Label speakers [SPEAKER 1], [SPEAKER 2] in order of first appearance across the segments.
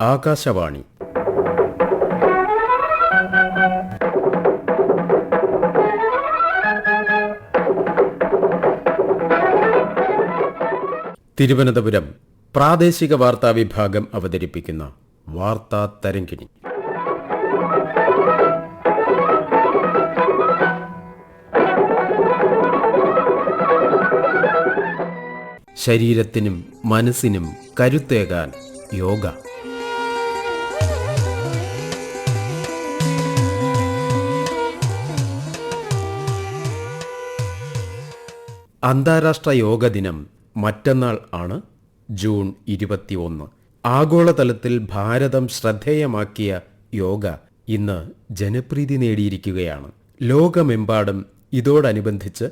[SPEAKER 1] ആകാശവാണി. തിരുവനന്തപുരം പ്രാദേശിക വാർത്താ വിഭാഗം അവതരിപ്പിക്കുന്ന വാർത്താ തരംഗിണി. ശരീരത്തിനും മനസ്സിനും കരുത്തേകാൻ യോഗ. അന്താരാഷ്ട്ര യോഗ ദിനം മറ്റന്നാൾ ആണ് ജൂൺ ഇരുപത്തിയൊന്ന്. ആഗോളതലത്തിൽ ഭാരതം ശ്രദ്ധേയമാക്കിയ യോഗ ഇന്ന് ജനപ്രീതി നേടിയിരിക്കുകയാണ്. ലോകമെമ്പാടും ഇതോടനുബന്ധിച്ച്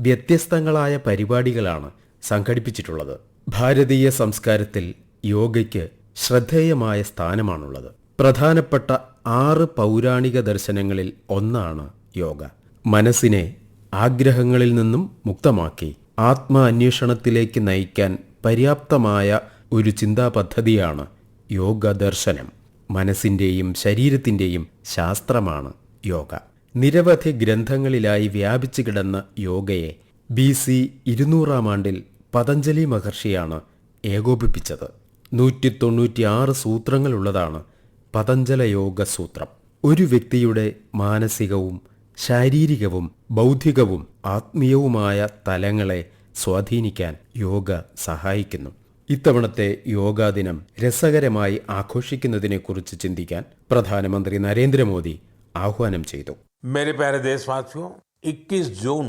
[SPEAKER 1] വ്യത്യസ്തങ്ങളായ പരിപാടികളാണ് സംഘടിപ്പിച്ചിട്ടുള്ളത്. ഭാരതീയ സംസ്കാരത്തിൽ യോഗയ്ക്ക് ശ്രദ്ധേയമായ സ്ഥാനമാണുള്ളത്. പ്രധാനപ്പെട്ട ആറ് പൗരാണിക ദർശനങ്ങളിൽ ഒന്നാണ് യോഗ. മനസ്സിനെ ആഗ്രഹങ്ങളിൽ നിന്നും മുക്തമാക്കി. ആത്മ അന്വേഷണത്തിലേക്ക് നയിക്കാൻ പര്യാപ്തമായ ഒരു ചിന്താ പദ്ധതിയാണ് യോഗ ദർശനം മനസ്സിന്റെയും ശരീരത്തിന്റെയും ശാസ്ത്രമാണ് യോഗ. നിരവധി ഗ്രന്ഥങ്ങളിലായി വ്യാപിച്ചു കിടന്ന യോഗയെ ബി സി ഇരുന്നൂറാം ആണ്ടിൽ പതഞ്ജലി മഹർഷിയാണ് ഏകോപിപ്പിച്ചത്. നൂറ്റി തൊണ്ണൂറ്റിയാറ് സൂത്രങ്ങളുള്ളതാണ് പതഞ്ജല യോഗ സൂത്രം. ഒരു വ്യക്തിയുടെ മാനസികവും ശാരീരികവും ബൗദ്ധികവും ആത്മീയവുമായ തലങ്ങളെ സ്വാധീനിക്കാൻ യോഗ സഹായിക്കുന്നു ഇത്തവണത്തെ യോഗാ ദിനം രസകരമായി ആഘോഷിക്കുന്നതിനെക്കുറിച്ച് ചിന്തിക്കാൻ പ്രധാനമന്ത്രി നരേന്ദ്രമോദി ആഹ്വാനം ചെയ്തു
[SPEAKER 2] मेरे प्यारे देशवासियों 21 जून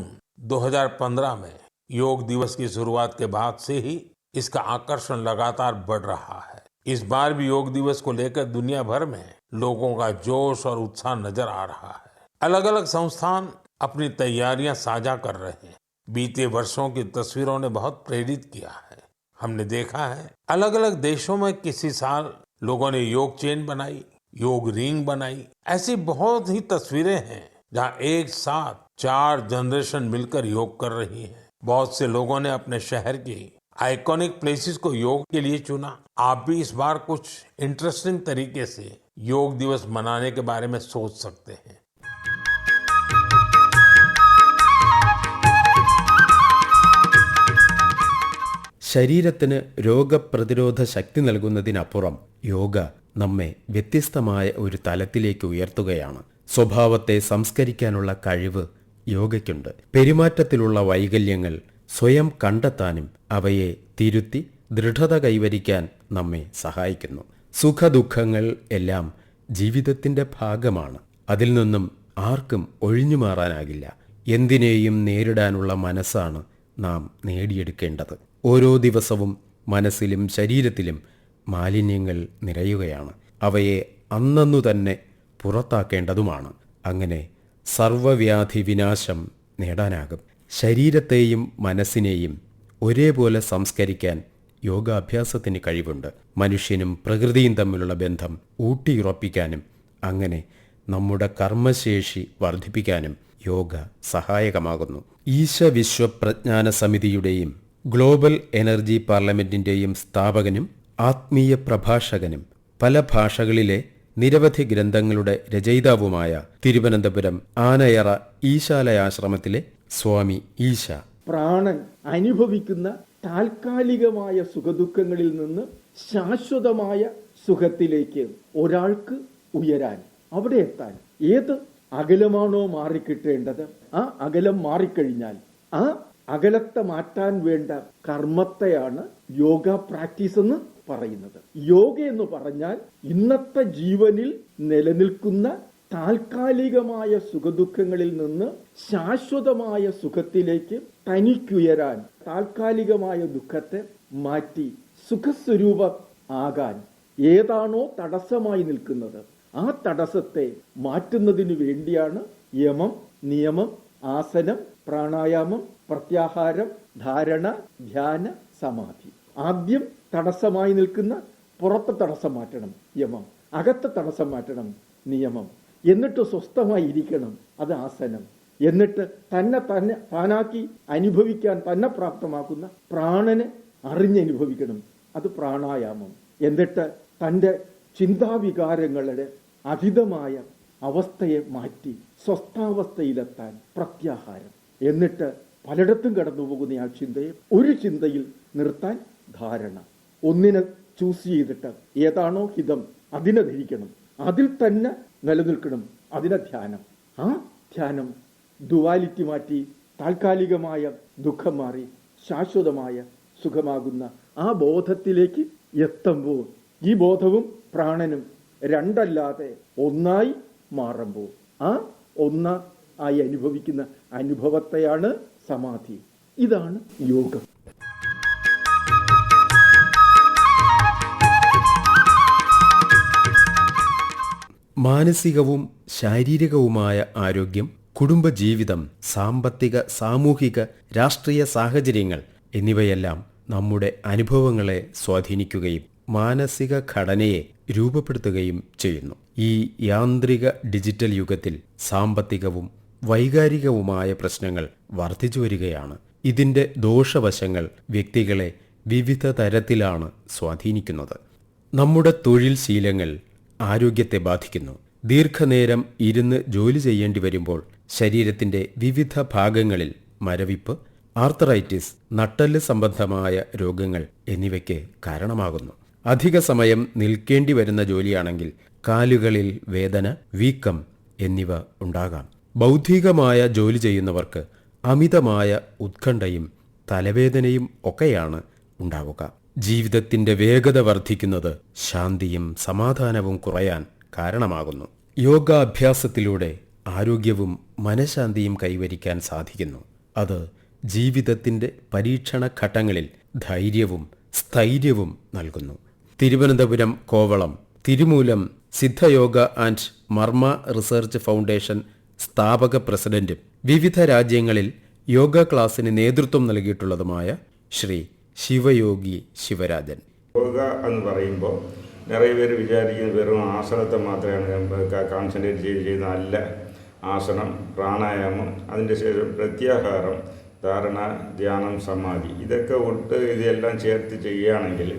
[SPEAKER 2] 2015 में योग दिवस की शुरुआत के बाद से ही इसका आकर्षण लगातार बढ़ रहा है इस बार भी योग दिवस को लेकर दुनिया भर में लोगों का जोश और उत्साह नजर आ रहा है अलग अलग संस्थान अपनी तैयारियाँ साझा कर रहे हैं। बीते वर्षों की तस्वीरों ने बहुत प्रेरित किया है। हमने देखा है अलग अलग देशों में किसी साल लोगों ने योग चेन बनाई, योग रिंग बनाई। ऐसी बहुत ही तस्वीरें हैं, जहाँ एक साथ चार जनरेशन मिलकर योग कर रही है। बहुत से लोगों ने अपने शहर की आइकॉनिक प्लेसेस को योग के लिए चुना। आप भी इस बार कुछ इंटरेस्टिंग तरीके से योग दिवस मनाने के बारे में सोच सकते हैं।
[SPEAKER 1] ശരീരത്തിന് രോഗപ്രതിരോധ ശക്തി നൽകുന്നതിനപ്പുറം യോഗ നമ്മെ വ്യത്യസ്തമായ ഒരു തലത്തിലേക്ക് ഉയർത്തുകയാണ്. സ്വഭാവത്തെ സംസ്കരിക്കാനുള്ള കഴിവ് യോഗയ്ക്കുണ്ട്. പെരുമാറ്റത്തിലുള്ള വൈകല്യങ്ങൾ സ്വയം കണ്ടെത്താനും അവയെ തിരുത്തി ദൃഢത കൈവരിക്കാൻ നമ്മെ സഹായിക്കുന്നു. സുഖദുഃഖങ്ങൾ എല്ലാം ജീവിതത്തിന്റെ ഭാഗമാണ്. അതിൽ നിന്നും ആർക്കും ഒഴിഞ്ഞു മാറാനാകില്ല. എന്തിനേയും നേരിടാനുള്ള മനസ്സാണ് നാം നേടിയെടുക്കേണ്ടത്. ഓരോ ദിവസവും മനസ്സിലും ശരീരത്തിലും മാലിന്യങ്ങൾ നിറയുകയാണ്. അവയെ അന്നു തന്നെ പുറത്താക്കേണ്ടതുമാണ്. അങ്ങനെ സർവവ്യാധി വിനാശം നേടാനാകും. ശരീരത്തെയും മനസ്സിനെയും ഒരേപോലെ സംസ്കരിക്കാൻ യോഗാഭ്യാസത്തിന് കഴിവുണ്ട്. മനുഷ്യനും പ്രകൃതിയും തമ്മിലുള്ള ബന്ധം ഊട്ടിയുറപ്പിക്കാനും അങ്ങനെ നമ്മുടെ കർമ്മശേഷി വർദ്ധിപ്പിക്കാനും യോഗ സഹായകമാകുന്നു. ഈശ വിശ്വപ്രജ്ഞാന സമിതിയുടെയും ഗ്ലോബൽ എനർജി പാർലമെന്റിന്റെയും സ്ഥാപകനും ആത്മീയ പ്രഭാഷകനും പല ഭാഷകളിലെ നിരവധി ഗ്രന്ഥങ്ങളുടെ രചയിതാവുമായ തിരുവനന്തപുരം ആനയറ ഈശാലയാശ്രമത്തിലെ സ്വാമി ഈശ.
[SPEAKER 3] പ്രാണൻ അനുഭവിക്കുന്ന താൽക്കാലികമായ സുഖദുഃഖങ്ങളിൽ നിന്ന് ശാശ്വതമായ സുഖത്തിലേക്ക് ഒരാൾക്ക് ഉയരാൻ അവിടെ എത്താൻ ഏത് അകലമാണോ മാറിക്കിട്ടേണ്ടത്? ആ അകലം മാറിക്കഴിഞ്ഞാൽ ആ അകലത്തെ മാറ്റാൻ വേണ്ട കർമ്മത്തെയാണ് യോഗ പ്രാക്ടീസ് എന്ന് പറയുന്നത്. യോഗ എന്ന് പറഞ്ഞാൽ ഇന്നത്തെ ജീവനിൽ നിലനിൽക്കുന്ന താൽക്കാലികമായ സുഖദുഃഖങ്ങളിൽ നിന്ന് ശാശ്വതമായ സുഖത്തിലേക്ക് തനിക്കുയരാൻ താൽക്കാലികമായ ദുഃഖത്തെ മാറ്റി സുഖസ്വരൂപം ആകാൻ ഏതാണോ തടസ്സമായി നിൽക്കുന്നത്. ആ തടസ്സത്തെ മാറ്റുന്നതിന് വേണ്ടിയാണ് യമം നിയമം ആസനം പ്രാണായാമം പ്രത്യാഹാരം ധാരണ ധ്യാന സമാധി. ആദ്യം തടസ്സമായി നിൽക്കുന്ന പുറത്തെ തടസ്സം മാറ്റണം യമം അകത്തെ തടസ്സം മാറ്റണം നിയമം. എന്നിട്ട് സ്വസ്ഥമായി ഇരിക്കണം അത് ആസനം. എന്നിട്ട് തന്നെ തന്നെ താനാക്കി അനുഭവിക്കാൻ തന്നെ പ്രാപ്തമാക്കുന്ന പ്രാണനെ അറിഞ്ഞനുഭവിക്കണം അത് പ്രാണായാമം. എന്നിട്ട് തന്റെ ചിന്താവികാരങ്ങളുടെ അധിതമായ അവസ്ഥയെ മാറ്റി സ്വസ്ഥാവസ്ഥയിലെത്താൻ പ്രത്യാഹാരം. എന്നിട്ട് പലയിടത്തും കടന്നു പോകുന്ന ആ ചിന്തയെ ഒരു ചിന്തയിൽ നിർത്താൻ ധാരണ. ഒന്നിനെ ചൂസ് ചെയ്തിട്ട് ഏതാണോ ഹിതം അതിനെ ധരിക്കണം. അതിൽ തന്നെ നിലനിൽക്കണം. അതിനെ ധ്യാനം. ആ ധ്യാനം ദുവാലിറ്റി മാറ്റി താൽക്കാലികമായ ദുഃഖം മാറി ശാശ്വതമായ സുഖമാകുന്ന ആ ബോധത്തിലേക്ക് എത്തുമ്പോൾ ഈ ബോധവും പ്രാണനും രണ്ടല്ലാതെ ഒന്നായി മാറുമ്പോൾ ആ ഒന്ന ആയി അനുഭവിക്കുന്ന അനുഭവത്തെയാണ് സമാധി. ഇതാണ് യോഗം.
[SPEAKER 1] മാനസികവും ശാരീരികവുമായ ആരോഗ്യം കുടുംബജീവിതം സാമ്പത്തിക സാമൂഹിക രാഷ്ട്രീയ സാഹചര്യങ്ങൾ എന്നിവയെല്ലാം നമ്മുടെ അനുഭവങ്ങളെ സ്വാധീനിക്കുകയും മാനസിക ഘടനയെ രൂപപ്പെടുത്തുകയും ചെയ്യുന്നു. ഈ യാന്ത്രിക ഡിജിറ്റൽ യുഗത്തിൽ സാമ്പത്തികവും വൈകാരികവുമായ പ്രശ്നങ്ങൾ വർദ്ധിച്ചു വരികയാണ്. ഇതിന്റെ ദോഷവശങ്ങൾ വ്യക്തികളെ വിവിധ തരത്തിലാണ് സ്വാധീനിക്കുന്നത്. നമ്മുടെ തൊഴിൽ ശീലങ്ങൾ ആരോഗ്യത്തെ ബാധിക്കുന്നു. ദീർഘനേരം ഇരുന്ന് ജോലി ചെയ്യേണ്ടി വരുമ്പോൾ ശരീരത്തിന്റെ വിവിധ ഭാഗങ്ങളിൽ മരവിപ്പ് ആർത്തറൈറ്റിസ് നട്ടൽ സംബന്ധമായ രോഗങ്ങൾ എന്നിവയ്ക്ക് കാരണമാകുന്നു. അധിക സമയം നിൽക്കേണ്ടി വരുന്ന ജോലിയാണെങ്കിൽ കാലുകളിൽ വേദന വീക്കം എന്നിവ ഉണ്ടാകാം. ബൗദ്ധികമായ ജോലി ചെയ്യുന്നവർക്ക് അമിതമായ ഉത്കണ്ഠയും തലവേദനയും ഒക്കെയാണ് ഉണ്ടാവുക. ജീവിതത്തിന്റെ വേഗത വർദ്ധിക്കുന്നത് ശാന്തിയും സമാധാനവും കുറയാൻ കാരണമാകുന്നു. യോഗാഭ്യാസത്തിലൂടെ ആരോഗ്യവും മനഃശാന്തിയും കൈവരിക്കാൻ സാധിക്കുന്നു. അത് ജീവിതത്തിന്റെ പരീക്ഷണ ഘട്ടങ്ങളിൽ ധൈര്യവും സ്ഥൈര്യവും നൽകുന്നു. Thiruvananthapuram Kovalam Thirumoolam Siddhayoga and Marma research foundation സ്ഥാപക പ്രസിഡന്റും വിവിധ രാജ്യങ്ങളിൽ യോഗ ക്ലാസ്സിന് നേതൃത്വം നൽകിയിട്ടുള്ളതുമായ ശ്രീ ശിവയോഗി ശിവരാജൻ.
[SPEAKER 4] യോഗ എന്ന് പറയുമ്പോൾ നിറയെ പേര് വിചാരിക്കുന്നത് വെറും ആസനത്തെ മാത്രമാണ് കോൺസെൻട്രേറ്റ് ചെയ്ത് ചെയ്യുന്ന അല്ല. ആസനം പ്രാണായാമം അതിന്റെ ശേഷം പ്രത്യാഹാരം ധാരണ ധ്യാനം സമാധി. ഇതൊക്കെ ഒട്ട് ഇതെല്ലാം ചേർത്ത് ചെയ്യുകയാണെങ്കിൽ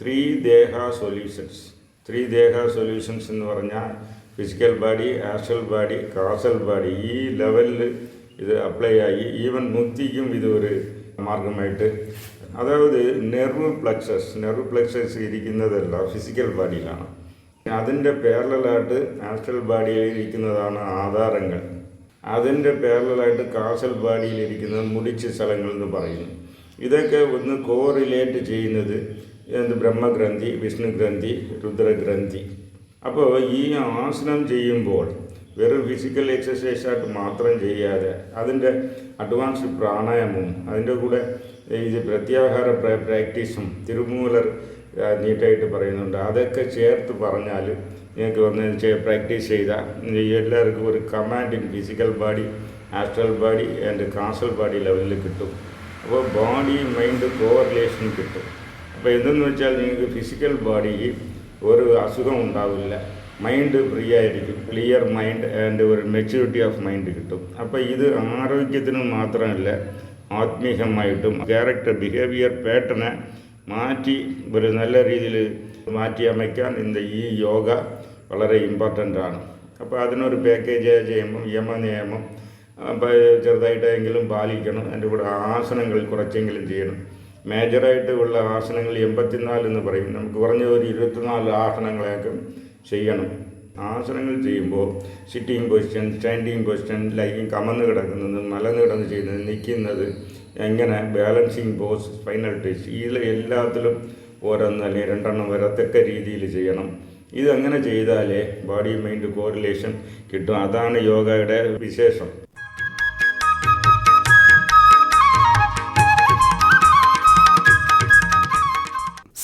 [SPEAKER 4] ത്രീ ദേഹ സൊല്യൂഷൻസ് ത്രീ ദേഹ സൊല്യൂഷൻസ് എന്ന് പറഞ്ഞാൽ physical body astral body causal body ഈ ലെവലിൽ ഇത് അപ്ലൈ ആയി. ഈവൻ മുക്തിക്കും ഇത് ഒരു മാർഗമായിട്ട്. അതായത് നെർവ് പ്ലക്സസ് നെർവ് പ്ലക്സസ് ഇരിക്കുന്നതല്ല ഫിസിക്കൽ ബോഡിയിലാണ് അതിന്റെ പേരലായിട്ട് ആസ്ട്രൽ ബോഡിയിൽ ഇരിക്കുന്നതാണ് ആധാരങ്ങൾ. അതിന്റെ പേരലായിട്ട് കാസൽ ബോഡിയിൽ ഇരിക്കുന്ന മുടിച്ച സ്ഥലങ്ങൾ എന്ന് പറയുന്നു. ഇതൊക്കെ ഒന്ന് കോറിലേറ്റ് ചെയ്യുന്നത് എന്ത്? ബ്രഹ്മഗ്രന്ഥി വിഷ്ണുഗ്രന്ഥി രുദ്രഗ്രന്ഥി. അപ്പോൾ ഈ ആസനം ചെയ്യുമ്പോൾ വെറും ഫിസിക്കൽ എക്സസൈസ് ആയിട്ട് മാത്രം ചെയ്യാതെ അതിന്റെ അഡ്വാൻസ്ഡ് പ്രാണായാമവും അതിന്റെ കൂടെ ഇത് പ്രത്യാഹാര പ്ര- പ്രാക്ടീസും തിരുമൂലർ നീട്ടായിട്ട് പറയുന്നുണ്ട്. അതൊക്കെ ചേർത്ത് പറഞ്ഞാൽ നിങ്ങൾക്ക് വന്ന് പ്രാക്ടീസ് ചെയ്താൽ എല്ലാവർക്കും ഒരു command in physical body astral body and causal body ലെവലിൽ കിട്ടും. അപ്പോൾ ബോഡി മൈൻഡ് കോറിലേഷൻ കിട്ടും. അപ്പോൾ എന്തെന്ന് വെച്ചാൽ നിങ്ങൾക്ക് ഫിസിക്കൽ ബോഡിയിൽ ഒരു അസുഖം ഉണ്ടാവില്ല. മൈൻഡ് ഫ്രീ ആയിരിക്കും. ക്ലിയർ മൈൻഡ് ആൻഡ് ഒരു മെച്യൂരിറ്റി ഓഫ് മൈൻഡ് കിട്ടും. അപ്പോൾ ഇത് ആരോഗ്യത്തിന് മാത്രമല്ല ആത്മീയമായിട്ടും ക്യാരക്ടർ ബിഹേവിയർ പാറ്റേണെ മാറ്റി ഒരു നല്ല രീതിയിൽ മാറ്റി അമയ്ക്കാൻ ഇന്ന് ഈ യോഗ വളരെ ഇമ്പോർട്ടന്റ് ആണ്. അപ്പോൾ അതിനൊരു പാക്കേജ് ചെയ്യുമ്പം യമ നിയമം ചെറുതായിട്ടെങ്കിലും പാലിക്കണം. അതിന്റെ കൂടെ ആസനങ്ങൾ കുറച്ചെങ്കിലും ചെയ്യണം. മേജറായിട്ട് ഉള്ള ആസനങ്ങൾ എൺപത്തിനാല് എന്ന് പറയും. നമുക്ക് കുറഞ്ഞ ഒരു ഇരുപത്തിനാല് ആസനങ്ങളെയൊക്കെ ചെയ്യണം. ആസനങ്ങൾ ചെയ്യുമ്പോൾ സിറ്റിംഗ് പൊസിഷൻ സ്റ്റാൻഡിങ് പൊസിഷൻ ലൈക്കും കമന്ന് കിടക്കുന്നത് മലന്ന് കിടന്ന് ചെയ്യുന്നത് നിൽക്കുന്നത് എങ്ങനെ ബാലൻസിങ് പോസ് സ്പൈനൽ ടച്ച് ഇതിൽ എല്ലാത്തിലും ഓരോന്ന് അല്ലെങ്കിൽ രണ്ടെണ്ണം വരത്തക്ക രീതിയിൽ ചെയ്യണം. ഇതങ്ങനെ ചെയ്താലേ ബോഡി മൈൻഡ് കോറിലേഷൻ കിട്ടും? അതാണ് യോഗയുടെ വിശേഷം.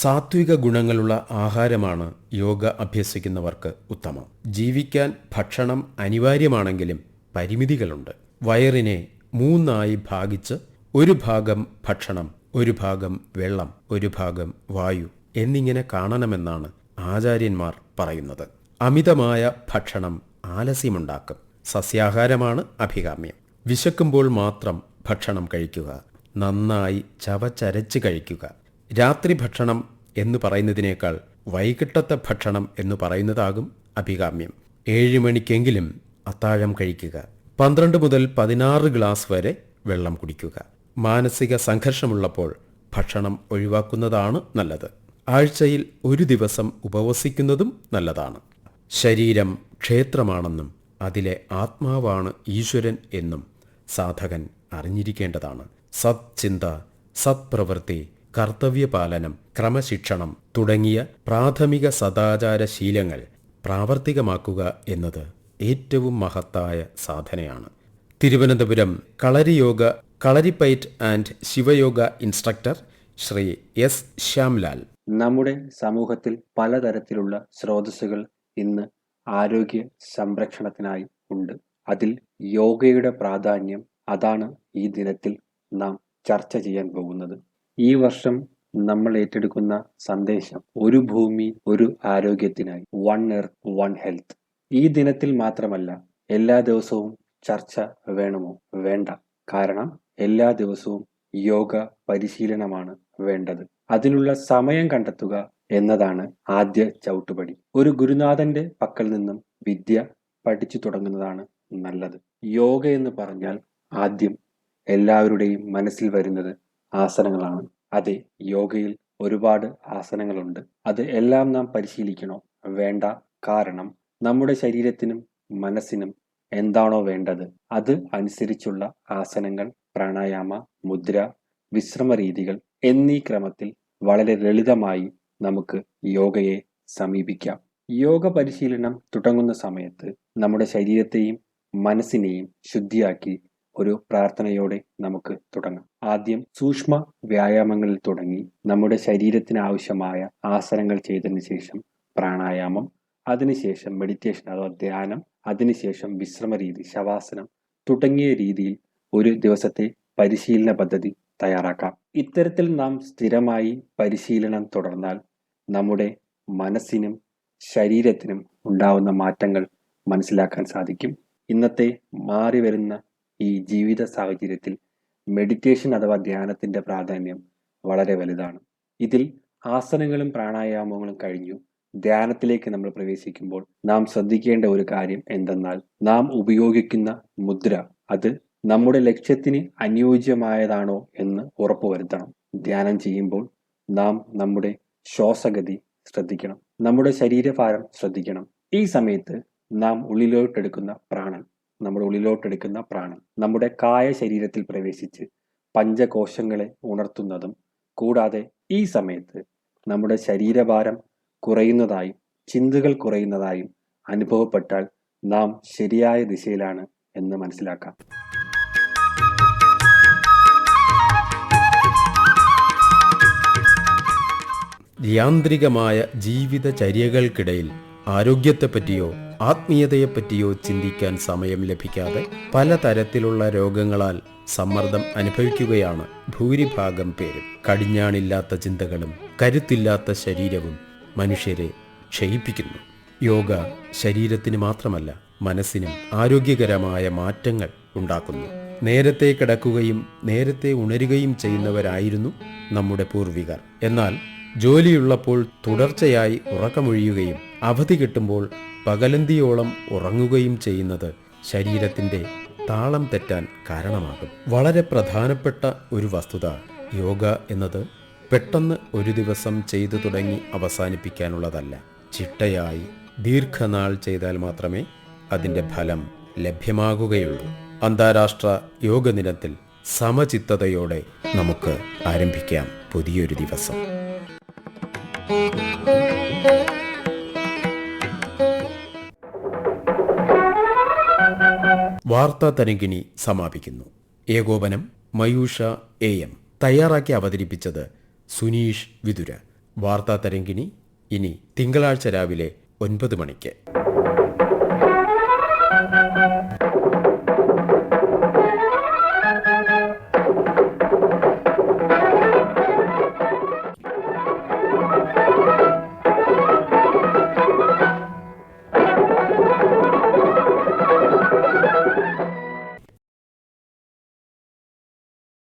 [SPEAKER 1] സാത്വിക ഗുണങ്ങളുള്ള ആഹാരമാണ് യോഗ അഭ്യസിക്കുന്നവർക്ക് ഉത്തമം. ജീവിക്കാൻ ഭക്ഷണം അനിവാര്യമാണെങ്കിലും പരിമിതികളുണ്ട്. വയറിനെ മൂന്നായി ഭാഗിച്ച് ഒരു ഭാഗം ഭക്ഷണം ഒരു ഭാഗം വെള്ളം ഒരു ഭാഗം വായു എന്നിങ്ങനെ കാണണമെന്നാണ് ആചാര്യന്മാർ പറയുന്നത്. അമിതമായ ഭക്ഷണം ആലസ്യമുണ്ടാക്കും. സസ്യാഹാരമാണ് അഭികാമ്യം. വിശക്കുമ്പോൾ മാത്രം ഭക്ഷണം കഴിക്കുക. നന്നായി ചവച്ചരച്ച് കഴിക്കുക. രാത്രി ഭക്ഷണം എന്ന് പറയുന്നതിനേക്കാൾ വൈകിട്ടത്തെ ഭക്ഷണം എന്ന് പറയുന്നതാകും അഭികാമ്യം. ഏഴ് മണിക്കെങ്കിലും അത്താഴം കഴിക്കുക. പന്ത്രണ്ട് മുതൽ പതിനാറ് ഗ്ലാസ് വരെ വെള്ളം കുടിക്കുക. മാനസിക സംഘർഷമുള്ളപ്പോൾ ഭക്ഷണം ഒഴിവാക്കുന്നതാണ് നല്ലത്. ആഴ്ചയിൽ ഒരു ദിവസം ഉപവസിക്കുന്നതും നല്ലതാണ്. ശരീരം ക്ഷേത്രമാണെന്നും അതിലെ ആത്മാവാണ് ഈശ്വരൻ എന്നും സാധകൻ അറിഞ്ഞിരിക്കേണ്ടതാണ്. സത്ചിന്ത സത്പ്രവൃത്തി കർത്തവ്യപാലനം ക്രമശിക്ഷണം തുടങ്ങിയ പ്രാഥമിക സദാചാര ശീലങ്ങൾ പ്രാവർത്തികമാക്കുക എന്നത് ഏറ്റവും മഹത്തായ സാധനയാണ്. Thiruvananthapuram Kalariyoga Kalaripayattu and Shivayoga instructor Shri S Shyamlal.
[SPEAKER 5] നമ്മുടെ സമൂഹത്തിൽ പലതരത്തിലുള്ള സ്രോതസ്സുകൾ ഇന്ന് ആരോഗ്യ സംരക്ഷണത്തിനായി ഉണ്ട്. അതിൽ യോഗയുടെ പ്രാധാന്യം അതാണ് ഈ ദിനത്തിൽ നാം ചർച്ച ചെയ്യാൻ പോകുന്നത്. ഈ വർഷം നമ്മൾ ഏറ്റെടുക്കുന്ന സന്ദേശം ഒരു ഭൂമി ഒരു ആരോഗ്യത്തിനായി. വൺ എർത്ത് വൺ ഹെൽത്ത് ഈ ദിനത്തിൽ മാത്രമല്ല എല്ലാ ദിവസവും ചർച്ച വേണമോ? വേണ്ട. കാരണം എല്ലാ ദിവസവും യോഗ പരിശീലനമാണ് വേണ്ടത്. അതിനുള്ള സമയം കണ്ടെത്തുക എന്നതാണ് ആദ്യ ചവിട്ടുപടി. ഒരു ഗുരുനാഥന്റെ പക്കൽ നിന്നും വിദ്യ പഠിച്ചു തുടങ്ങുന്നതാണ് നല്ലത്. യോഗ എന്ന് പറഞ്ഞാൽ ആദ്യം എല്ലാവരുടെയും മനസ്സിൽ വരുന്നത് ആസനങ്ങളാണ്. അതെ യോഗയിൽ ഒരുപാട് ആസനങ്ങളുണ്ട്. അത് എല്ലാം നാം പരിശീലിക്കണോ? വേണ്ട. കാരണം നമ്മുടെ ശരീരത്തിനും മനസ്സിനും എന്താണോ വേണ്ടത് അത് അനുസരിച്ചുള്ള ആസനങ്ങൾ പ്രാണായാമ മുദ്ര വിശ്രമ രീതികൾ എന്നീ ക്രമത്തിൽ വളരെ ലളിതമായി നമുക്ക് യോഗയെ സമീപിക്കാം. യോഗ പരിശീലനം തുടങ്ങുന്ന സമയത്ത് നമ്മുടെ ശരീരത്തെയും മനസ്സിനെയും ശുദ്ധിയാക്കി ഒരു പ്രാർത്ഥനയോടെ നമുക്ക് തുടങ്ങാം. ആദ്യം സൂക്ഷ്മ വ്യായാമങ്ങളിൽ തുടങ്ങി നമ്മുടെ ശരീരത്തിന് ആവശ്യമായ ആസനങ്ങൾ ചെയ്തതിനു ശേഷം പ്രാണായാമം അതിനുശേഷം മെഡിറ്റേഷൻ അഥവാ ധ്യാനം അതിനുശേഷം വിശ്രമ രീതി ശവാസനം തുടങ്ങിയ രീതിയിൽ ഒരു ദിവസത്തെ പരിശീലന പദ്ധതി തയ്യാറാക്കാം. ഇത്തരത്തിൽ നാം സ്ഥിരമായി പരിശീലനം തുടർന്നാൽ നമ്മുടെ മനസ്സിനും ശരീരത്തിനും ഉണ്ടാവുന്ന മാറ്റങ്ങൾ മനസ്സിലാക്കാൻ സാധിക്കും. ഇന്നത്തെ മാറി വരുന്ന ഈ ജീവിത സാഹചര്യത്തിൽ മെഡിറ്റേഷൻ അഥവാ ധ്യാനത്തിന്റെ പ്രാധാന്യം വളരെ വലുതാണ്. ഇതിൽ ആസനങ്ങളും പ്രാണായാമങ്ങളും കഴിഞ്ഞു. ധ്യാനത്തിലേക്ക് നമ്മൾ പ്രവേശിക്കുമ്പോൾ നാം ശ്രദ്ധിക്കേണ്ട ഒരു കാര്യം എന്തെന്നാൽ നാം ഉപയോഗിക്കുന്ന മുദ്ര അത് നമ്മുടെ ലക്ഷ്യത്തിന് അനുയോജ്യമായതാണോ എന്ന് ഉറപ്പുവരുത്തണം ധ്യാനം ചെയ്യുമ്പോൾ നാം നമ്മുടെ ശ്വാസഗതി ശ്രദ്ധിക്കണം. നമ്മുടെ ശരീരഭാരം ശ്രദ്ധിക്കണം. ഈ സമയത്ത് നാം ഉള്ളിലോട്ടെടുക്കുന്ന പ്രാണൻ നമ്മുടെ ഉള്ളിലോട്ടെടുക്കുന്ന പ്രാണൻ. നമ്മുടെ കായ ശരീരത്തിൽ പ്രവേശിച്ച് പഞ്ചകോശങ്ങളെ ഉണർത്തുന്നതും കൂടാതെ ഈ സമയത്ത് നമ്മുടെ ശരീരഭാരം കുറയുന്നതായും ചിന്തകൾ കുറയുന്നതായും അനുഭവപ്പെട്ടാൽ നാം ശരിയായ ദിശയിലാണ് എന്ന് മനസ്സിലാക്കാം.
[SPEAKER 1] യാന്ത്രികമായ ജീവിതചര്യകൾക്കിടയിൽ ആരോഗ്യത്തെപ്പറ്റിയോ ആത്മീയതയെപ്പറ്റിയോ ചിന്തിക്കാൻ സമയം ലഭിക്കാതെ പലതരത്തിലുള്ള രോഗങ്ങളാൽ സമ്മർദ്ദം അനുഭവിക്കുകയാണ് ഭൂരിഭാഗം പേരും. കടിഞ്ഞാണില്ലാത്ത ചിന്തകളും കരുത്തില്ലാത്ത ശരീരവും മനുഷ്യരെ ക്ഷയിപ്പിക്കുന്നു. യോഗ ശരീരത്തിന് മാത്രമല്ല മനസ്സിനും ആരോഗ്യകരമായ മാറ്റങ്ങൾ ഉണ്ടാക്കുന്നു. നേരത്തെ കിടക്കുകയും നേരത്തെ ഉണരുകയും ചെയ്യുന്നവരായിരുന്നു നമ്മുടെ പൂർവികർ. എന്നാൽ ജോലിയുള്ളപ്പോൾ തുടർച്ചയായി ഉറക്കമൊഴിയുകയും അവധി കിട്ടുമ്പോൾ പകലന്തിയോളം ഉറങ്ങുകയും ചെയ്യുന്നത് ശരീരത്തിന്റെ താളം തെറ്റാൻ കാരണമാകും. വളരെ പ്രധാനപ്പെട്ട ഒരു വസ്തുത യോഗ എന്നത് പെട്ടെന്ന് ഒരു ദിവസം ചെയ്തു തുടങ്ങി അവസാനിപ്പിക്കാനുള്ളതല്ല. ചിട്ടയായി ദീർഘനാൾ ചെയ്താൽ മാത്രമേ അതിന്റെ ഫലം ലഭ്യമാകുകയുള്ളൂ. അന്താരാഷ്ട്ര യോഗ ദിനത്തിൽ സമചിത്തതയോടെ നമുക്ക് ആരംഭിക്കാം പുതിയൊരു ദിവസം. വാർത്താ തരങ്കിണി സമാപിക്കുന്നു. ഏകോപനം മയൂഷ എ എം. തയ്യാറാക്കി അവതരിപ്പിച്ചത് സുനീഷ് വിതുര. വാർത്താ തരങ്കിണി ഇനി തിങ്കളാഴ്ച രാവിലെ ഒൻപത് മണിക്ക്.